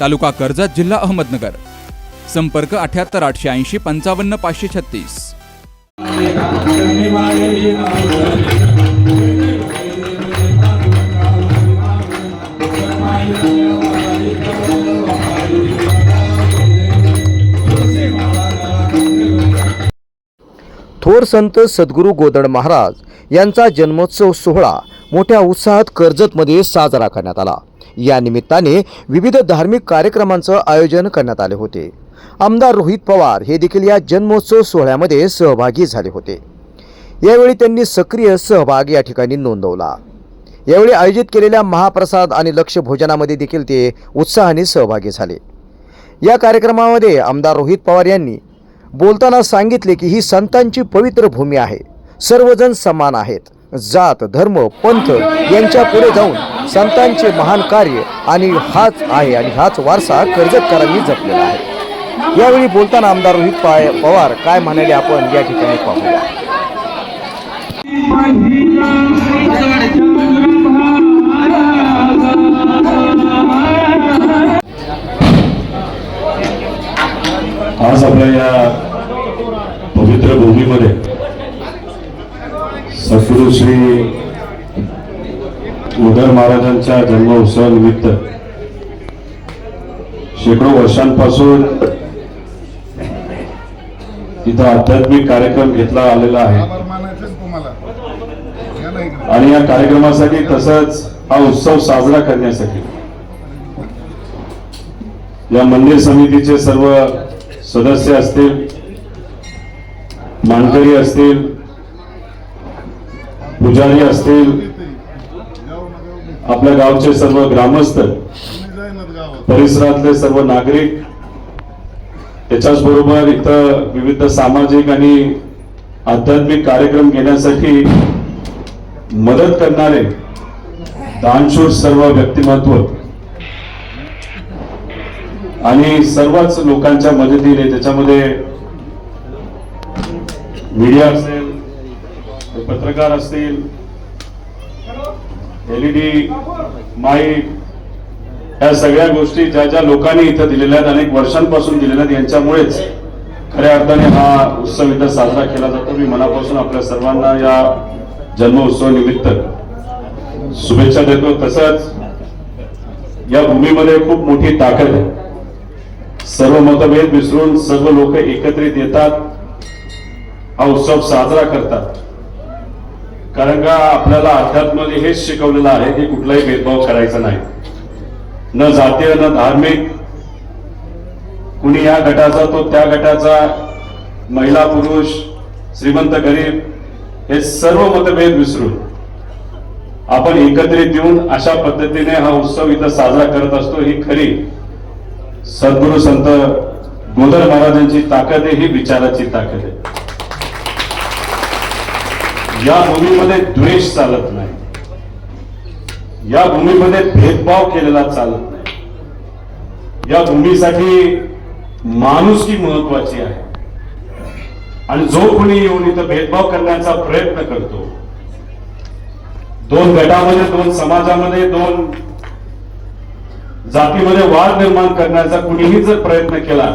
तालुका कर्जत जिल्हा अहमदनगर. संपर्क अठ्याहत्तर आठशे ऐंशी पंचावन्न पाचशे छत्तीस. थोर संत सद्गुरू गोदड महाराज यांचा जन्मोत्सव सोहळा मोठ्या उत्साहात कर्जतमध्ये साजरा करण्यात आला. या निमित्ताने विविध धार्मिक कार्यक्रमांचं आयोजन करण्यात आले होते. आमदार रोहित पवार हे देखील या जन्मोत्सव सोहळ्यामध्ये सहभागी झाले होते. यावेळी त्यांनी सक्रिय सहभाग या ठिकाणी नोंदवला. यावेळी आयोजित केलेल्या महाप्रसाद आणि लक्ष भोजनामध्ये देखील ते उत्साहाने सहभागी झाले. या कार्यक्रमामध्ये आमदार रोहित पवार यांनी बोलताना सांगितले की ही संतांची पवित्र भूमी आहे. सर्वजण समान आहेत. जात धर्म पंथ यांच्या पुढे जाऊन संतांचे महान कार्य आणि हाच आहे आणि हाच वारसा कर्जतकरांनी जपलेला आहे. यावेळी बोलताना आमदार रोहित पाय- पवार काय म्हणाले आपण या ठिकाणी पाहूया. आज आपल्या या पवित्र भूमीमध्ये सद्गुरू श्री उदर महाराजांच्या जन्मोत्सवानिमित्त शेकडो वर्षांपासून इथं आध्यात्मिक कार्यक्रम घेतला आलेला आहे. आणि या कार्यक्रमासाठी तसंच हा उत्सव साजरा करण्यासाठी या मंदिर समितीचे सर्व सदस्य असतील मानकरी असतील पुजारी असतील आपल्या गावचे सर्व ग्रामस्थ परिसरातले सर्व नागरिक त्याच्याच बरोबर इथं विविध सामाजिक आणि आध्यात्मिक कार्यक्रम घेण्यासाठी मदत करणारे दानशूर सर्व व्यक्तिमत्व आणि सर्वच लोकांच्या मदतीने त्याच्यामध्ये मीडिया असेल पत्रकार असतील एलईडी माईक या सगळ्या गोष्टी ज्या ज्या लोकांनी इथं दिलेल्या आहेत अनेक वर्षांपासून दिलेल्या आहेत यांच्यामुळेच खऱ्या अर्थाने हा उत्सव इथं साजरा केला जातो. मी मनापासून आपल्या सर्वांना या जन्मोत्सवानिमित्त शुभेच्छा देतो. तसंच या भूमीमध्ये खूप मोठी ताकद आहे. सर्व मतभेद विसरून सर्व लोक एकत्रित येतात. हा उत्सव साजरा करतात. कारण का आपल्याला अध्यात्माने हेच शिकवलेलं आहे की कुठलाही भेदभाव करायचा नाही. न जातीय न धार्मिक. कुणी या गटाचा तो त्या गटाचा महिला पुरुष श्रीमंत गरीब हे सर्व मतभेद विसरून आपण एकत्रित येऊन अशा पद्धतीने हा उत्सव इथं साजरा करत असतो. ही खरी सद्गुरु संत गोदर महाराजांची ताकद आहे ही विचाराची ताकद आहे. या भूमीमध्ये द्वेष चालत नाही. या भूमीमध्ये भेदभाव केलेला चालत नाही. या भूमीसाठी माणुसकी महत्वाची आहे. आणि जो कोणी येऊन इथं भेदभाव करण्याचा प्रयत्न करतो दोन गटामध्ये दोन समाजामध्ये दोन जातीमध्ये वाद निर्माण करण्याचा कुणीही जर प्रयत्न केला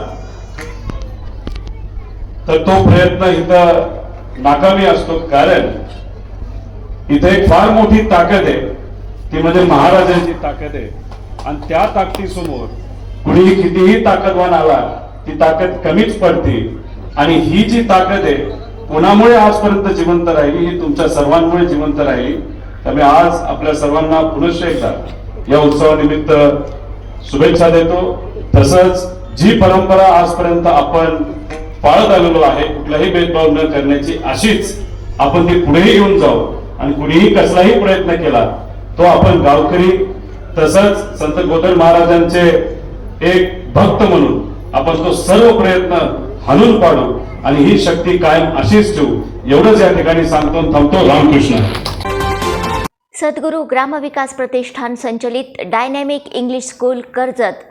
तर तो प्रयत्न इथं नाकामी असतो. कारण इथे एक फार मोठी ताकद आहे. ती म्हणजे महाराजांची ताकद आहे. आणि त्या ताकदीसमोर कुणीही कितीही ताकदवान आला ती ताकद कमीच पडते. आणि ही जी ताकद आहे कोणामुळे आजपर्यंत जिवंत राहिली? ही तुमच्या सर्वांमुळे जिवंत राहिली. त्यामुळे आज आपल्या सर्वांना पुनश्च एकदा या उत्सवानिमित्त शुभेच्छा देतो. तसंच जी परंपरा आजपर्यंत आपण पाळत आलेलो आहे कुठलाही भेदभाव न करण्याची अशीच आपण ती पुढेही घेऊन जाऊ आणि कुणीही कसलाही प्रयत्न केला तो आपण गावकरी तसंच संत गोदर महाराजांचे एक भक्त म्हणून आपण तो सर्व प्रयत्न हाणून पाडू आणि ही शक्ती कायम अशीच ठेवू. एवढंच या ठिकाणी सांगतो थांबतो रामकृष्ण. सद्गुरू ग्रामविकास प्रतिष्ठान संचलित डायनॅमिक इंग्लिश स्कूल कर्जत.